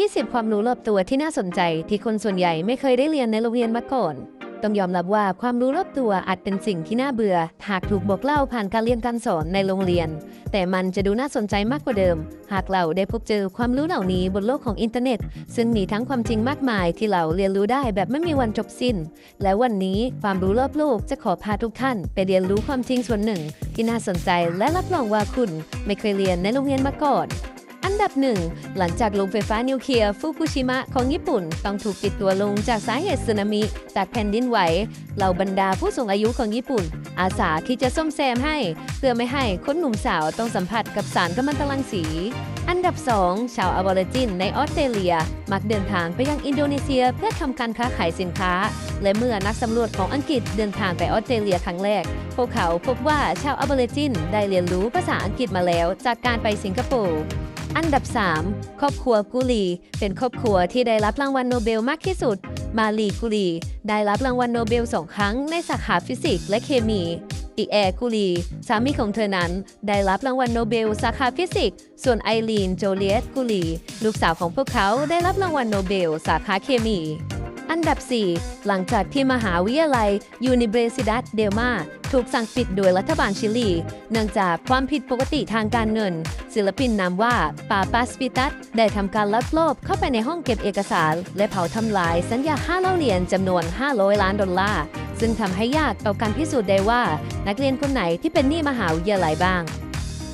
20 ความรู้รอบตัวที่น่าสนใจที่คนส่วนใหญ่ไม่เคยได้เรียนในโรงเรียนมาก่อน ต้องยอมรับว่าความรู้รอบตัวอาจเป็นสิ่งที่น่าเบื่อ หากถูกบอกเล่าผ่านการเรียนการสอนในโรงเรียน แต่มันจะดูน่าสนใจมากกว่าเดิม หากเราได้พบเจอความรู้เหล่านี้บนโลกของอินเทอร์เน็ต ซึ่งมีทั้งความจริงมากมายที่เราเรียนรู้ได้แบบไม่มีวันจบสิ้น และวันนี้ความรู้รอบโลกจะขอพาทุกท่าน ไปเรียนรู้ความจริงส่วนหนึ่ง ที่น่าสนใจและรับรองว่าคุณไม่เคยเรียนในโรงเรียนมาก่อน นดับหนึ่งหลังจากโรงไฟฟ้านิวเคลียร์ฟุกุชิมะของญี่ปุ่น ต้องถูกปิดตัวลงจากสาเหตุสึนามิจากแผ่นดินไหวเหล่าบรรดาผู้สูงอายุของญี่ปุ่น อาสาที่จะซ่อมแซมให้เพื่อไม่ให้คนหนุ่มสาวต้องสัมผัสกับสารกัมมันตรังสี อันดับ 2 ชาวอบอริจินในออสเตรเลีย มักเดินทางไปยังอินโดนีเซียเพื่อทำการค้าขายสินค้า และเมื่อนักสำรวจของอังกฤษเดินทางไปออสเตรเลียครั้งแรก พวกเขาพบว่าชาวอบอริจินได้เรียนรู้ภาษาอังกฤษมาแล้ว จากการไปสิงคโปร์ อันดับ 3 ครอบครัวกุลี เป็นครอบครัวที่ได้รับรางวัลโนเบลมากที่สุด มาลีกุลี ได้รับรางวัลโนเบลสองครั้งในสาขาฟิสิกส์และเคมีอีแอร์กุลี สามีของเธอนั้น ได้รับรางวัลโนเบลสาขาฟิสิกส์ ส่วนไอรีนโจเลียตกุลี ลูกสาวของพวกเขาได้รับรางวัลโนเบลสาขาเคมี อันดับ 4 หลังจากที่มหาวิทยาลัยยูนิเบรซิดัสเดลมาถูกสั่งปิดโดยรัฐบาลชิลี เนื่องจากความผิดปกติทางการเงิน ศิลปินนามว่าปาปาสปิตัสได้ทำการลักลอบเข้าไปในห้องเก็บเอกสาร และเผาทำลายสัญญาค่าเล่าเรียนจำนวน 500 ล้านดอลลาร์ ซึ่งทำให้ยากต่อการพิสูจน์ได้ว่า นักเรียนคนไหนที่เป็นหนี้มหาวิทยาลัยบ้าง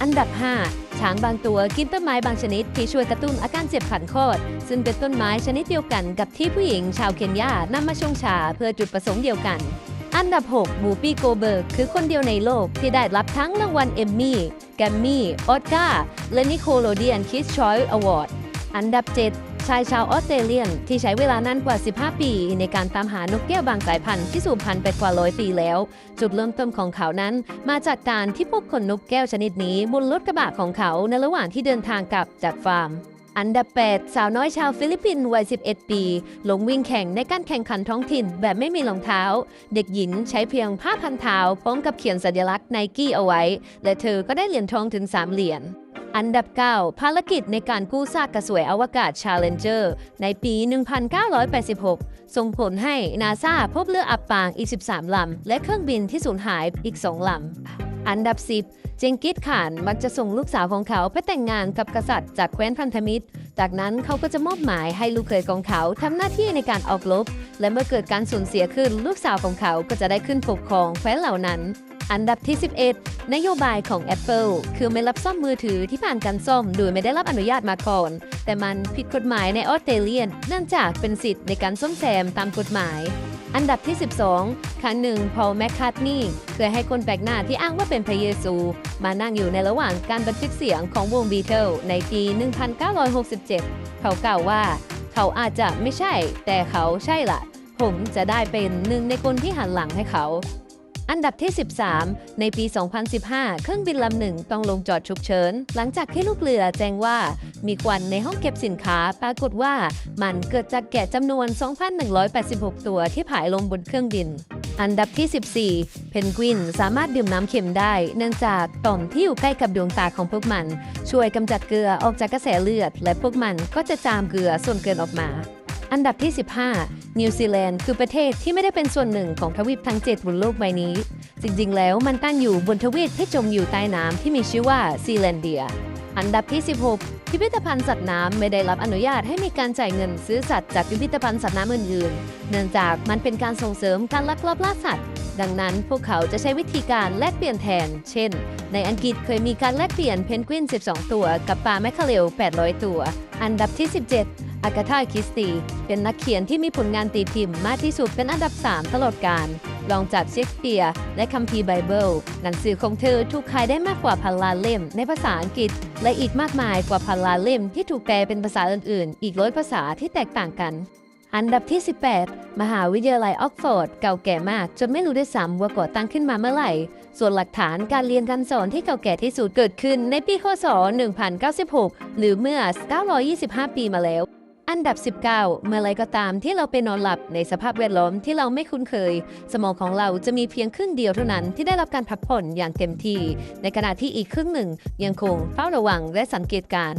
อันดับ 5 ช้างบางตัวกินต้นไม้บางชนิดที่ช่วยกระตุ้นอาการเจ็บขันคอด ซึ่งเป็นต้นไม้ชนิดเดียวกันกับที่ผู้หญิงชาวเคนยานำมาชงชาเพื่อจุดประสงค์เดียวกัน อันดับ 6 บูปี้โกเบิร์กคือคนเดียวในโลกที่ได้รับทั้งรางวัลเอมมี่ แกมมี่ ออสการ์ และนิโคลเดียนคิสชอยอวอร์ด อันดับ 7 ชายชาวออสเตรเลียน ที่ใช้เวลานานกว่า 15 ปี ในการตามหานกแก้วบางสายพันธุ์ที่สูญพันธุ์ไปกว่าร้อยปีแล้ว จุดเริ่มต้นของเขานั้น มาจากการที่พบขนนกแก้วชนิดนี้บนรถกระบะของเขาในระหว่างที่เดินทางกลับจากฟาร์มอันดับ 8 สาวน้อยชาวฟิลิปปินส์วัย 11 ปี ลงวิ่งแข่งในการแข่งขันท้องถิ่นแบบไม่มีรองเท้า เด็กหญิงใช้เพียงผ้าพันเท้าพร้อมกับเขียนสัญลักษณ์ไนกี้เอาไว้ และเธอก็ได้เหรียญทองถึง 3 เหรียญ อันดับ 9 ภารกิจในการกู้ซากกระสวยอวกาศ Challenger ในปี 1986 ส่งผลให้นาซาพบเรืออับปางอีก 13 ลำ และเครื่องบินที่สูญหายอีก 2 ลำ อันดับ 10 เจงกิสข่านมักจะส่งลูกสาวของเขาไปแต่งงานกับกษัตริย์จากแคว้นพันธมิตร จากนั้นเขาก็จะมอบหมายให้ลูกเขยของเขาทำหน้าที่ในการออกรบและเมื่อเกิดการสูญเสียขึ้นลูกสาวของเขาก็จะได้ขึ้นปกครองแคว้นเหล่านั้น อันดับที่ 11 นโยบายของ Apple คือไม่รับซ่อมมือถือที่ผ่านการซ่อมโดยไม่ได้รับอนุญาตมาก่อน แต่มันผิดกฎหมายในออสเตรเลียน เนื่องจากเป็นสิทธิ์ในการซ่อมแซมตามกฎหมาย อันดับที่ 12 ครั้งหนึ่งพอลแมคคาร์ทนีย์เคยให้คนแปลกหน้าที่อ้างว่าเป็นพระเยซู มานั่งอยู่ในระหว่างการบันทึกเสียงของวงบีเทิลในปี 1967 เขากล่าวว่า เขาอาจจะไม่ใช่ แต่เขาใช่ละผมจะได้เป็นหนึ่งในคนที่หันหลังให้เขา อันดับที่ 13 ในปี 2015 เครื่องบินลำหนึ่งต้องลงจอดฉุกเฉิน หลังจากที่ลูกเรือแจ้งว่า มีควันในห้องเก็บสินค้า ปรากฏว่ามันเกิดจากแกะจำนวน 2,186 ตัวที่ผายลงบนเครื่องบิน อันดับที่ 14 เพนกวินสามารถดื่มน้ำเค็มได้ เนื่องจากต่อมที่อยู่ใกล้กับดวงตาของพวกมัน ช่วยกำจัดเกลือออกจากกระแสเลือด และพวกมันก็จะจามเกลือส่วนเกินออกมา อันดับที่ 15 นิวซีแลนด์คือประเทศที่ไม่ได้เป็นส่วนหนึ่งของทวีปทั้ง 7 บนโลกใบนี้ จริงๆ แล้วมันตั้งอยู่บนทวีปที่จมอยู่ใต้น้ำที่มีชื่อว่าซีแลนเดีย อันดับที่ 16 พิพิธภัณฑ์สัตว์น้ำไม่ได้รับอนุญาตให้มีการจ่ายเงินซื้อสัตว์จากพิพิธภัณฑ์สัตว์น้ำอื่นๆ เนื่องจากมันเป็นการส่งเสริมการลักลอบล่าสัตว์ ดังนั้นพวกเขาจะใช้วิธีการแลกเปลี่ยนแทน เช่น ในอังกฤษเคยมีการแลกเปลี่ยนเพนกวิน 12 ตัว กับปลาแมคคาเรล800 ตัว อันดับที่ 17 อากาธาคิสตี เป็นนักเขียนที่มีผลงานตีพิมพ์มากที่สุดเป็นอันดับ 3 ตลอดกาลรองจากเชคสเปียร์และคัมภีร์ไบเบิล หนังสือของเธอถูกขายได้มากกว่าพันล้านเล่มในภาษาอังกฤษ และอีกมากมายกว่าพันล้านเล่มที่ถูกแปลเป็นภาษาอื่นๆ อีกร้อยภาษาที่แตกต่างกัน อันดับที่ 18 มหาวิทยาลัยออกฟอร์ด เก่าแก่มาก จนไม่รู้ด้วยซ้ำว่าก่อตั้งขึ้นมาเมื่อไหร่ ส่วนหลักฐานการเรียนการสอนที่เก่าแก่ที่สุดเกิดขึ้นในปีคศ 1096 หรือเมื่อ 925 ปีมาแล้ว อันดับ 19 เมื่อไรก็ตามที่เราไปนอนหลับในสภาพแวดล้อมที่เราไม่คุ้นเคย สมองของเราจะมีเพียงครึ่งเดียวเท่านั้นที่ได้รับการพักผ่อนอย่างเต็มที่ ในขณะที่อีกครึ่งหนึ่งยังคงเฝ้าระวังและสังเกตการ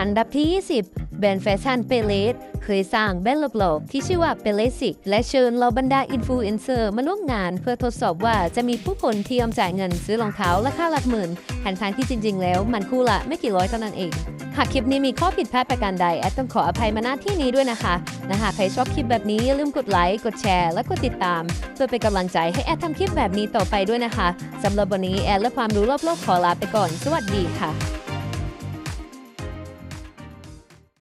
อันดับที่ 20 แบรนด์แฟชั่นเปเลสเคยสร้างแบรนด์โลกๆที่ชื่อว่าเปเลสิกและเชิญเหล่าบรรดาอินฟลูเอนเซอร์มาร่วมงาน เพื่อทดสอบว่าจะมีผู้คนที่ยอมจ่ายเงินซื้อรองเท้าราคาหลักหมื่นแทนทางที่จริง ๆ แล้วมันคู่ละไม่กี่ร้อยเท่านั้นเองากคลิปนี้มีข้อผิดพลาดประการใด แอดต้องขออภัยมาณที่นี้ด้วยนะคะนะหากใครชอบคลิปแบบนี้อย่าลืมกดไลค์ กดแชร์ และกดติดตาม เพื่อเป็นกำลังใจให้แอดทำคลิปแบบนี้ต่อไปด้วยนะคะสำหรับวันนี้แอดและความรู้รอบโลกขอลาไปก่อน สวัสดีค่ะ